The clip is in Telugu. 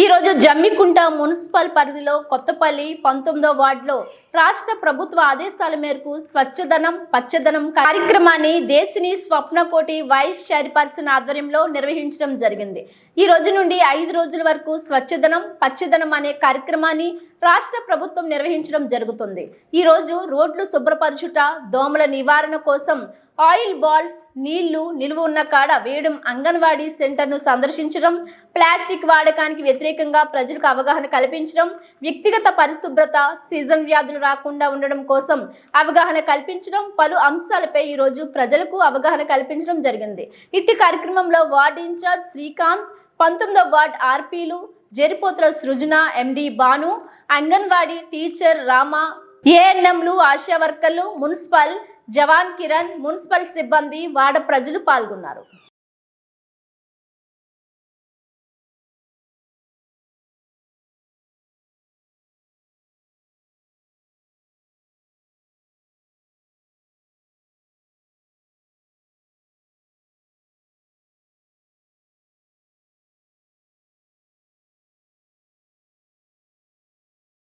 ఈ రోజు జమ్మికుంట మున్సిపల్ పరిధిలో కొత్తపల్లి పంతొమ్మిదో వార్డులో రాష్ట్ర ప్రభుత్వ ఆదేశాల మేరకు స్వచ్ఛదనం పచ్చదనం కార్యక్రమాన్ని దేశిని స్వప్నకోటి వైస్ చైర్పర్సన్ ఆధ్వర్యంలో నిర్వహించడం జరిగింది. ఈ రోజు నుండి ఐదు రోజుల వరకు స్వచ్ఛదనం పచ్చదనం అనే కార్యక్రమాన్ని రాష్ట్ర ప్రభుత్వం నిర్వహించడం జరుగుతుంది. ఈ రోజు రోడ్లు శుభ్రపరచుట దోమల నివారణ కోసం ఆయిల్ బాల్స్ నీళ్ళు నిలువ ఉన్న కాడ వేయడం అంగన్వాడీ సెంటర్ను సందర్శించడం ప్లాస్టిక్ వాడకానికి వ్యతిరేకంగా ప్రజలకు అవగాహన కల్పించడం వ్యక్తిగత పరిశుభ్రత సీజన్ వ్యాధులు రాకుండా ఉండడం కోసం అవగాహన కల్పించడం పలు అంశాలపై ఈరోజు ప్రజలకు అవగాహన కల్పించడం జరిగింది. ఇట్టి కార్యక్రమంలో వార్డు ఇన్ఛార్జ్ శ్రీకాంత్ పంతొమ్మిదో వార్డ్ ఆర్పీలు జరిపోతుల సృజన ఎండి బాను అంగన్వాడీ టీచర్ రామ ఏఎన్ఎంలు ఆశా వర్కర్లు మున్సిపల్ జవాన్ కిరణ్ మున్సిపల్ సిబ్బంది వాడ ప్రజలు పాల్గొన్నారు.